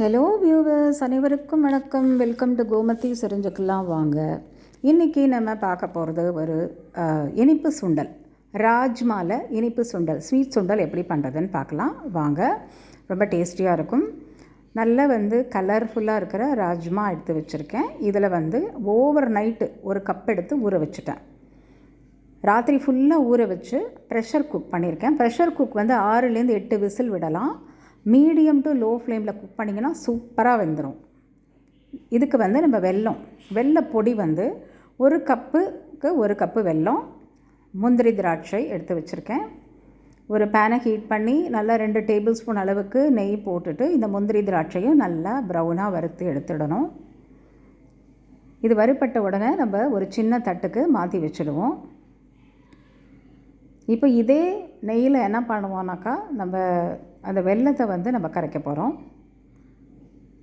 Hello viewers அனைவருக்கும் வணக்கம். Welcome to Gomathi செரிஞ்சுக்கலாம் வாங்க. இன்றைக்கி நம்ம பார்க்க போகிறது ஒரு இனிப்பு சுண்டல். ராஜ்மால இனிப்பு சுண்டல் ஸ்வீட் சுண்டல் எப்படி பண்ணுறதுன்னு பார்க்கலாம். வாங்க. ரொம்ப டேஸ்டியாக இருக்கும். நல்ல வந்து கலர்ஃபுல்லாக இருக்கிற ராஜ்மா எடுத்து வச்சுருக்கேன். இதில் வந்து ஓவர் நைட்டு ஒரு கப் எடுத்து ஊற வச்சுட்டேன். ராத்திரி ஃபுல்லாக ஊற வச்சு ப்ரெஷர் குக் பண்ணியிருக்கேன் ப்ரெஷர் குக் வந்து ஆறுலேருந்து எட்டு விசில் விடலாம். மீடியம் டு லோ ஃப்ளேமில் குக் பண்ணிங்கன்னா சூப்பராக வெந்துடும் இதுக்கு வந்து நம்ம வெல்லம். வெள்ளை பொடி வந்து ஒரு கப்புக்கு ஒரு கப்பு வெல்லம் முந்திரி திராட்சை எடுத்து வச்சுருக்கேன். ஒரு பேனை ஹீட் பண்ணி நல்லா ரெண்டு டேபிள் ஸ்பூன் அளவுக்கு நெய் போட்டுட்டு இந்த முந்திரி திராட்சையும் நல்லா ப்ரௌனாக வறுத்து எடுத்துடணும். இது வறுப்பட்ட உடனே நம்ம ஒரு சின்ன தட்டுக்கு மாற்றி வச்சுடுவோம். இப்போ இதே நெய்யில் என்ன பண்ணுவோம்னாக்கா நம்ம அந்த வெல்லத்தை வந்து நம்ம கரைக்க போகிறோம்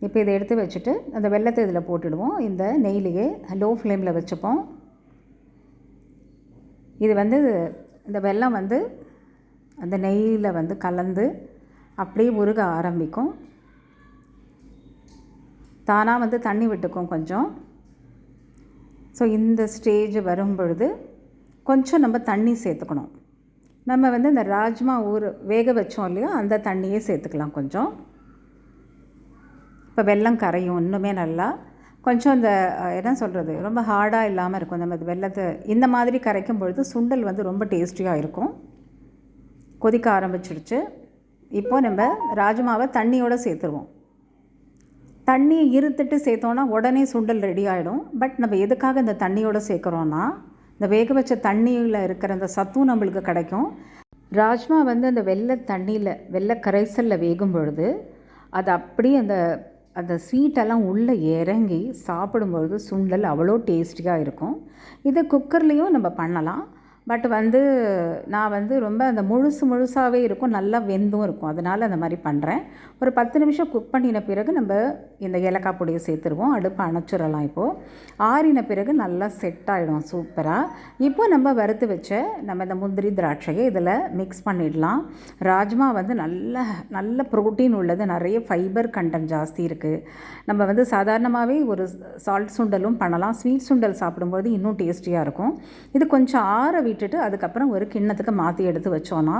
இப்போ இதை எடுத்து வச்சுட்டு அந்த வெல்லத்தை இதில் போட்டுடுவோம். இந்த நெய்லேயே லோ ஃப்ளேமில் வச்சுப்போம். இது வந்து இந்த வெல்லம் வந்து அந்த நெய்யில் வந்து கலந்து அப்படியே உருக ஆரம்பிக்கும். தானாக வந்து தண்ணி விட்டுக்கும் கொஞ்சம். ஸோ இந்த ஸ்டேஜ் வரும் பொழுது கொஞ்சம் நம்ம தண்ணி சேர்த்துக்கணும். நம்ம வந்து இந்த ராஜ்மா ஊற வேக வச்சோம் இல்லையா அந்த தண்ணியே சேர்த்துக்கலாம் கொஞ்சம். இப்போ வெல்லம் கரையும் இன்னுமே நல்லா. கொஞ்சம் இந்த என்ன சொல்கிறது ரொம்ப ஹார்டாக இல்லாமல் இருக்கும். நம்ம வெள்ளத்தை வெல்லத்தை இந்த மாதிரி கரைக்கும் பொழுது சுண்டல் வந்து ரொம்ப டேஸ்டியாக இருக்கும். கொதிக்க ஆரம்பிச்சிடுச்சு இப்போ நம்ம ராஜ்மாவை தண்ணியோடு சேர்த்துருவோம். தண்ணியை இருத்துட்டு சேர்த்தோன்னா உடனே சுண்டல் ரெடி ஆகிடும் பட் நம்ம எதுக்காக இந்த தண்ணியோடு சேர்க்குறோன்னா இந்த வேக வச்ச தண்ணியில் இருக்கிற அந்த சத்தும் நம்மளுக்கு கிடைக்கும். ராஜ்மா வந்து அந்த வெள்ளை தண்ணியில் வெள்ளை கரைசலில் வேகும் பொழுது அது அப்படியே அந்த அந்த ஸ்வீட்டெல்லாம் உள்ளே இறங்கி சாப்பிடும்பொழுது சுண்டல் அவ்வளோ டேஸ்டியாக இருக்கும். இதை குக்கர்லேயும் நம்ம பண்ணலாம். பட் வந்து நான் வந்து ரொம்ப அந்த முழுசு முழுசாகவே இருக்கும் நல்லா வெந்தும் இருக்கும். அதனால் அந்த மாதிரி பண்ணுறேன் ஒரு பத்து நிமிஷம் குக் பண்ணின பிறகு நம்ம இந்த ஏலக்காய் பொடியை சேர்த்துருவோம். அடுப்பை அணைச்சிடலாம் இப்போது ஆறின பிறகு நல்லா செட் ஆகிடும் சூப்பராக இப்போ நம்ம வறுத்து வச்ச நம்ம இந்த முந்திரி திராட்சையை இதில் மிக்ஸ் பண்ணிடலாம். ராஜ்மா வந்து நல்ல நல்ல ப்ரோட்டீன் உள்ளது. நிறைய ஃபைபர் கண்டென்ட் ஜாஸ்தி இருக்குது நம்ம வந்து சாதாரணமாகவே ஒரு சால்ட் சுண்டலும் பண்ணலாம். ஸ்வீட் சுண்டல் சாப்பிடும்போது இன்னும் டேஸ்டியாக இருக்கும். இது கொஞ்சம் ஆற விட்டுட்டு அதுக்கப்புறம் ஒரு கிண்ணத்துக்கு மாற்றி எடுத்து வச்சோன்னா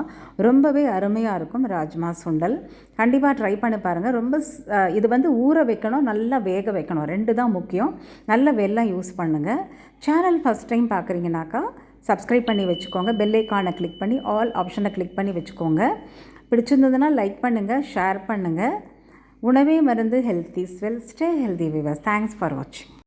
ரொம்பவே அருமையாக இருக்கும் ராஜ்மா சுண்டல். கண்டிப்பாக ட்ரை பண்ணி பாருங்கள் ரொம்ப இது வந்து ஊற வைக்கணும் நல்லா வேக வைக்கணும். ரெண்டு தான் முக்கியம். நல்ல வெள்ளம் யூஸ் பண்ணுங்கள் சேனல் ஃபஸ்ட் டைம் பார்க்குறீங்கனாக்கா சப்ஸ்கிரைப் பண்ணி வச்சுக்கோங்க. பெல்லைக்கானை கிளிக் பண்ணி ஆல் ஆப்ஷனை கிளிக் பண்ணி வச்சுக்கோங்க. பிடிச்சிருந்ததுன்னா லைக் பண்ணுங்கள் ஷேர் பண்ணுங்கள் உணவே மருந்து healthy as well stay healthy viewers thanks for வாட்சிங்